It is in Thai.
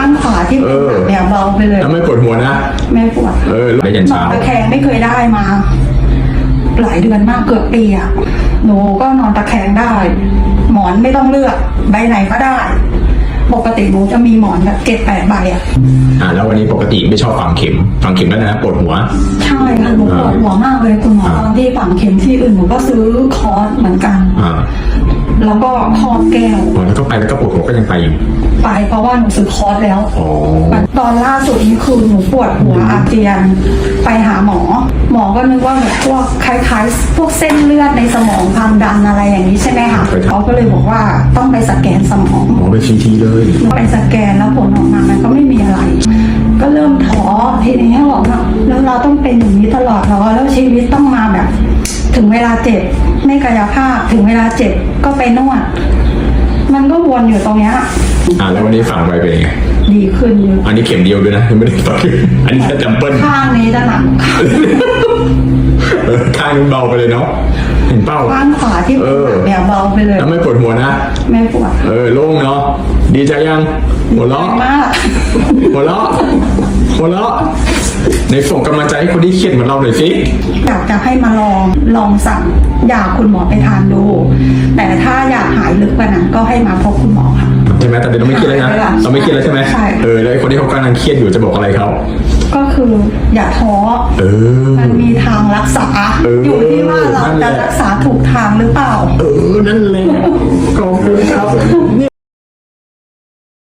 ข้างขวาที่เป็นหนักเนี่ยเบาไปเลยแล้วไม่ปวดหัวนะ ไม่ปวดเออได้ยันนอเช้า นตะแคงไม่เคยได้มา หลายเดือนมากเกือบปีอะหนูก็นอนตะแคงได้ หมอนไม่ต้องเลือก ใบไหนก็ได้ ปกติหนูจะมีหมอนแบบเจ็ดแปดใบอะอ่าแล้ววันนี้ปกติไม่ชอบฝังเข็มฝังเข็มแล้วนะปวดหัว ใช่ค่ะหนูปวดหัวมากเลยคุณหมออ่าตอนที่ฝังเข็มที่อื่นหนูก็ซื้อคอร์สเหมือนกัน อ่า แล้วก็คอร์สแก้วอ๋อแล้วก็ไปแล้วก็ปวดหัวก็ยังไปอยู่ไปเพราะว่าหนูซื้อคอร์สแล้ว อ๋อ ตอนล่าสุดนี่คือหนูปวดหัวอาเจียน ไปหาหมอ หมอก็นึกว่าแบบพวกคล้ายๆ พวกเส้นเลือดในสมองความดันอะไรอย่างนี้ใช่ไหมคะเขาก็เลยบอกว่าต้องไปสแกนสมอง หมอไปทีทีเลยไปสแกนแล้วผลออกมามันก็ไม่มีอะไร ก็เริ่มท้อทีนี้บอกว่าแล้วเราต้องเป็นอย่างนี้ตลอดเหรอแล้วชีวิตต้องมาแบบ ถึงเวลาเจ็บ ไม่กายภาพถึงเวลาเจ็บก็ไปนวด มันก็วนอยู่ตรงเนี้ยอ่าแล้ววันนี้ฝังไปเป็นยังไง ดีขึ้นเยอะอันนี้เข็มเดียวด้วยนะไม่ได้ฝังอันนี้แค่จัมเปิลข้างนี้จะหนักเออข้างนึงเบาไปเลยเนาะเห็นเป้าข้างขวาที่เป็นหนักเนี่ยเบาไปเลยแล้วไม่ปวดหัวนะไม่ปวดเออโล่งเนาะดีใจยังหัวเราะมากหัวเราะหัวเราะ ในส่งกำลังใจให้คนที่เครียดเหมือนเราหน่อยสิ อยากจะให้มาลองลองสั่งยาคุณหมอไปทานดู แต่ถ้าอยากหายลึกกว่านั้นก็ให้มาพบคุณหมอค่ะ ใช่ไหมแต่เดี๋ยวเราไม่เครียดแล้วนะเราไม่เครียดแล้วใช่ไหมใช่ เออแล้วไอ้คนที่เขากำลังเครียดอยู่จะบอกอะไรเขาก็คืออย่าท้อ เออ มันมีทางรักษา เออออยู่ที่ว่าเรานั่นแหจะละ รักษาถูกทางหรือเปล่า เออนั่นแหละขอบคุณครับ